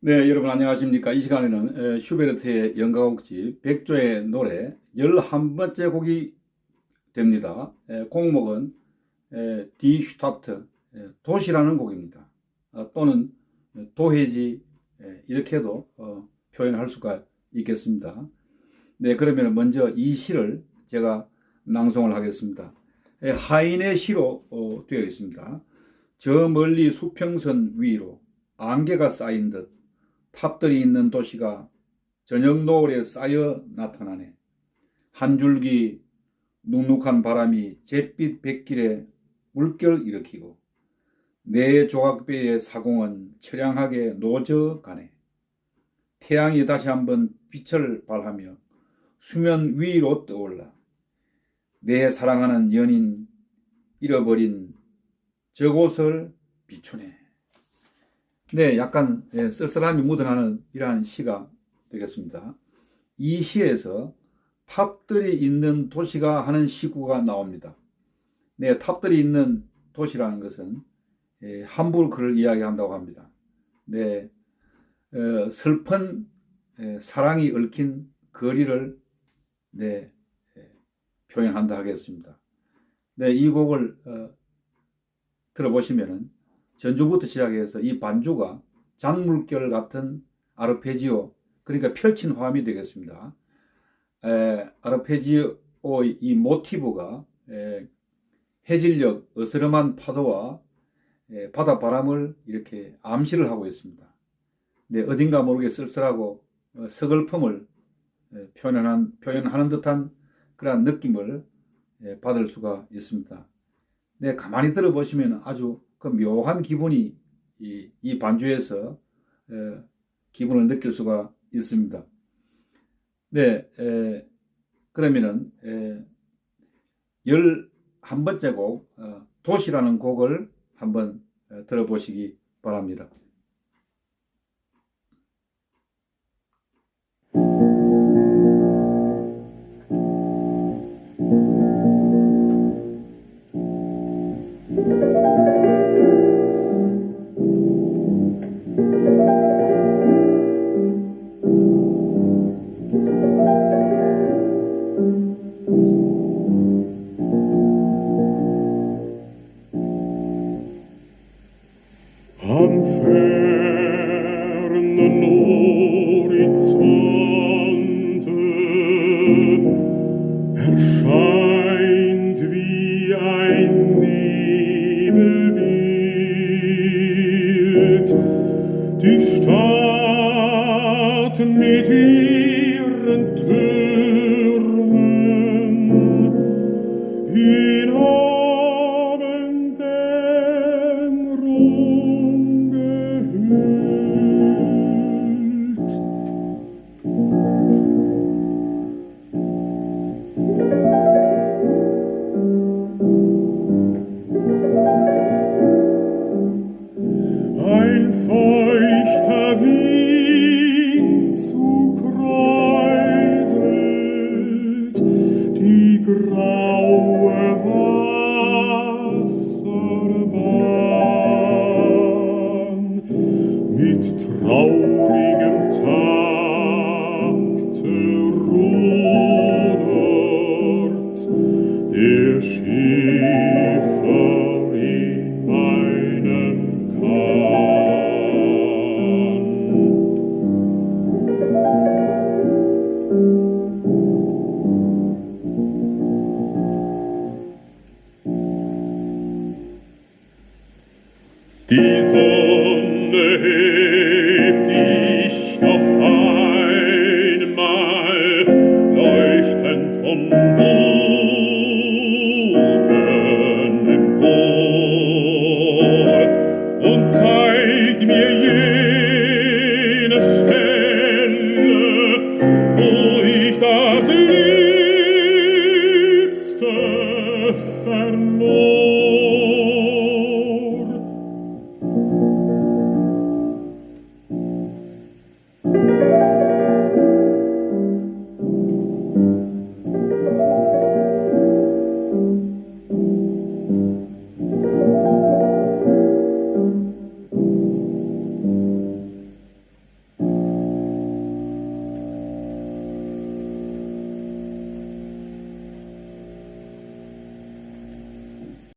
네, 여러분 안녕하십니까. 이 시간에는 에, 슈베르트의 연가곡집 백조의 노래 11번째 곡이 됩니다. 에, 곡목은 에, 디 슈타트 에, 도시라는 곡입니다. 아, 또는 도해지 에, 이렇게도 어, 표현할 수가 있겠습니다. 네, 그러면 먼저 이 시를 제가 낭송을 하겠습니다. 에, 하인의 시로 어, 되어 있습니다. 저 멀리 수평선 위로 안개가 쌓인 듯 탑들이 있는 도시가 저녁 노을에 쌓여 나타나네. 한 줄기 눅눅한 바람이 잿빛 백길에 물결 일으키고 내 조각배의 사공은 처량하게 노져 가네. 태양이 다시 한번 빛을 발하며 수면 위로 떠올라. 내 사랑하는 연인 잃어버린 저곳을 비추네. 네, 약간 예, 쓸쓸함이 묻어나는 이러한 시가 되겠습니다. 이 시에서 탑들이 있는 도시가 하는 시구가 나옵니다. 네, 탑들이 있는 도시라는 것은 예, 함부르크를 이야기한다고 합니다. 네, 어, 슬픈 예, 사랑이 얽힌 거리를 네, 예, 표현한다 하겠습니다. 네, 이 곡을 어, 들어보시면은 전주부터 시작해서 이 반주가 잔물결 같은 아르페지오 그러니까 펼친 화음이 되겠습니다. 에, 아르페지오 이 모티브가 에, 해질녘 어스름한 파도와 에, 바닷바람을 이렇게 암시를 하고 있습니다. 네, 어딘가 모르게 쓸쓸하고 어, 서글픔을 에, 표현한, 표현하는 듯한 그러한 느낌을 에, 받을 수가 있습니다. 네, 가만히 들어보시면 아주 그 묘한 기분이 이, 이 반주에서 에, 기분을 느낄 수가 있습니다. 네, 에, 그러면은 에, 열한 번째 곡 어, 도시라는 곡을 한번 에, 들어보시기 바랍니다. am fernen Horizonte erscheint wie ein Nebelbild die Staaten mit ihren Tönen Ihr Schiefer in meinem Kahn. Die Sonne